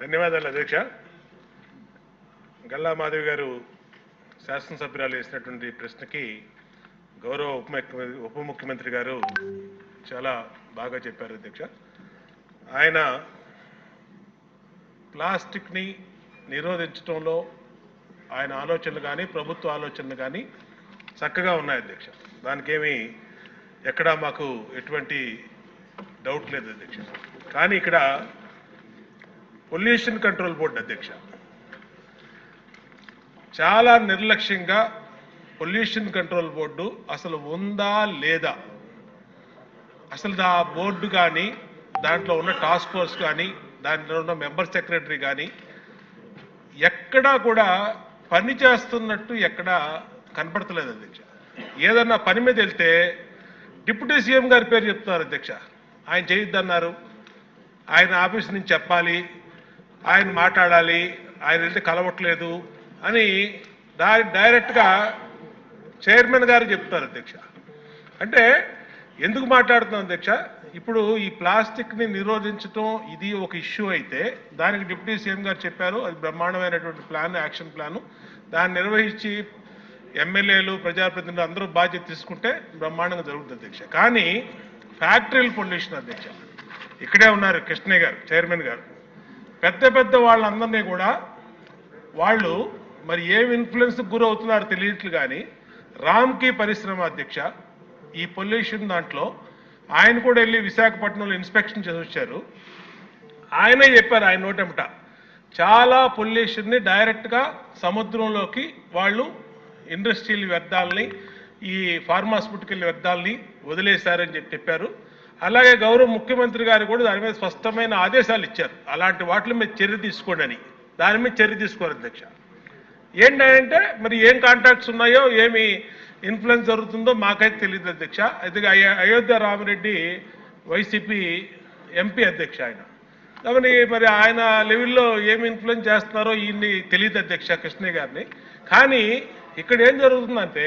ధన్యవాదాలు అధ్యక్ష. గల్లా మాధవి గారు శాసనసభ్యురాలు వేసినటువంటి ప్రశ్నకి గౌరవ ఉప ఉప ముఖ్యమంత్రి గారు చాలా బాగా చెప్పారు అధ్యక్ష. ఆయన ప్లాస్టిక్ని నిరోధించడంలో ఆయన ఆలోచనలు కానీ ప్రభుత్వ ఆలోచనలు కానీ చక్కగా ఉన్నాయి అధ్యక్ష. దానికేమీ ఎక్కడా మాకు ఎటువంటి డౌట్ లేదు అధ్యక్ష. కానీ ఇక్కడ పొల్యూషన్ కంట్రోల్ బోర్డు అధ్యక్ష. చాలా నిర్లక్ష్యంగా పొల్యూషన్ కంట్రోల్ బోర్డు అసలు ఉందా లేదా? అసలు ఆ బోర్డు కానీ దాంట్లో ఉన్న టాస్క్ ఫోర్స్ కానీ దాంట్లో ఉన్న మెంబర్ సెక్రటరీ కానీ ఎక్కడా కూడా పని చేస్తున్నట్టు ఎక్కడా కనపడతలేదు అధ్యక్ష. ఏదన్నా పని మీద వెళ్తే డిప్యూటీ సీఎం గారి పేరు చెప్తున్నారు అధ్యక్ష. ఆయన చేయొద్దన్నారు. ఆయన ఆఫీస్ నుంచి చెప్పాలి. ఆయన మాట్లాడాలి ఆయన వెళ్తే కలవట్లేదు అని డై- డైరెక్ట్గా చైర్మన్ గారు చెప్తారు అధ్యక్ష. అంటే ఎందుకు మాట్లాడుతున్నాం అధ్యక్ష? ఇప్పుడు ఈ ప్లాస్టిక్ని నిరోధించడం ఇది ఒక ఇష్యూ అయితే దానికి డిప్యూటీ సీఎం గారు చెప్పారు అది బ్రహ్మాండమైనటువంటి ప్లాన్ యాక్షన్ ప్లాను. దాన్ని నిర్వహించి ఎమ్మెల్యేలు ప్రజాప్రతినిధులు అందరూ బాధ్యత తీసుకుంటే బ్రహ్మాండంగా జరుగుతుంది అధ్యక్ష. కానీ ఫ్యాక్టరీల పొల్యూషన్ అధ్యక్ష. ఇక్కడే ఉన్నారు కృష్ణయ్య గారు చైర్మన్ గారు. పెద్ద పెద్ద వాళ్ళందరినీ కూడా వాళ్ళు మరి ఏం ఇన్ఫ్లుయెన్స్కి గురవుతున్నారో తెలియట్లు కానీ రామ్కి పరిశ్రమ అధ్యక్ష ఈ పొల్యూషన్ దాంట్లో ఆయన కూడా వెళ్ళి విశాఖపట్నంలో ఇన్స్పెక్షన్ చేసి వచ్చారు. ఆయనే చెప్పారు ఆయన నోటెమట చాలా పొల్యూషన్ని డైరెక్ట్గా సముద్రంలోకి వాళ్ళు ఇండస్ట్రియల్ వ్యర్థాలని ఈ ఫార్మాస్యూటికల్ వ్యర్థాలని వదిలేశారని చెప్పి చెప్పారు. అలాగే గౌరవ ముఖ్యమంత్రి గారు కూడా దాని మీద స్పష్టమైన ఆదేశాలు ఇచ్చారు. అలాంటి వాటి మీద చర్య తీసుకోండి అని. దాని మీద చర్య తీసుకోరు అధ్యక్ష. ఏంటంటే మరి ఏం కాంటాక్ట్స్ ఉన్నాయో ఏమి ఇన్ఫ్లుయెన్స్ జరుగుతుందో మాకైతే తెలియదు అధ్యక్ష. అయితే అయోధ్య రామరెడ్డి వైసీపీ ఎంపీ అధ్యక్ష ఆయన. కాబట్టి మరి ఆయన లెవెల్లో ఏమి ఇన్ఫ్లుయెన్స్ చేస్తున్నారో ఈయన్ని తెలియదు అధ్యక్ష కృష్ణయ్య గారిని. కానీ ఇక్కడ ఏం జరుగుతుందంటే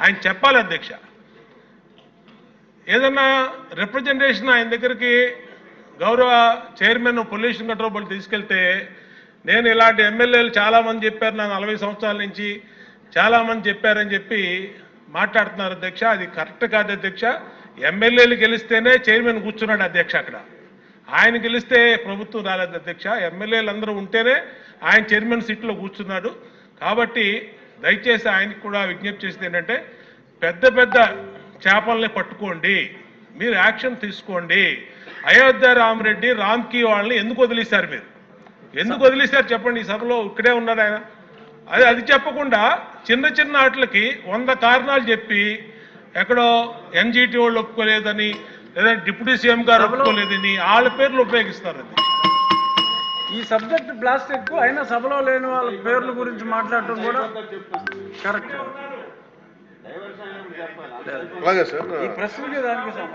ఆయన చెప్పాలి అధ్యక్ష. ఏదన్నా రిప్రజెంటేషన్ ఆయన దగ్గరికి గౌరవ చైర్మన్ పొల్యూషన్ కంట్రోల్ బోర్డు తీసుకెళ్తే నేను ఇలాంటి ఎమ్మెల్యేలు చాలామంది చెప్పారు నా నలభై సంవత్సరాల నుంచి చాలామంది చెప్పారని చెప్పి మాట్లాడుతున్నారు అధ్యక్ష. అది కరెక్ట్ కాదు అధ్యక్ష. ఎమ్మెల్యేలు గెలిస్తేనే చైర్మన్ కూర్చున్నాడు అధ్యక్ష అక్కడ. ఆయన గెలిస్తే ప్రభుత్వం రాలేదు అధ్యక్ష. ఎమ్మెల్యేలు అందరూ ఉంటేనే ఆయన చైర్మన్ సీట్లో కూర్చున్నాడు. కాబట్టి దయచేసి ఆయనకు కూడా విజ్ఞప్తి చేసేది ఏంటంటే పెద్ద పెద్ద చేపల్ని పట్టుకోండి మీరు యాక్షన్ తీసుకోండి. అయోధ్య రామరెడ్డి రామ్కి వాళ్ళని ఎందుకు వదిలేశారు మీరు? ఎందుకు వదిలేశారు చెప్పండి ఈ సభలో ఇక్కడే ఉన్నాడు ఆయన. అది అది చెప్పకుండా చిన్న చిన్న వాటికి వంద కారణాలు చెప్పి ఎక్కడో ఎన్జిటి వాళ్ళు ఒప్పుకోలేదని లేదా డిప్యూటీ సీఎం గారు ఒప్పుకోలేదని వాళ్ళ పేర్లు ఉపయోగిస్తారు అది. ఈ సబ్జెక్ట్ ప్లాస్టిక్ అయినా సభలో లేని వాళ్ళ పేర్ల గురించి మాట్లాడటం కూడా కరెక్ట్. అలాగే సార్. ఈ ప్రశ్నకి దానికి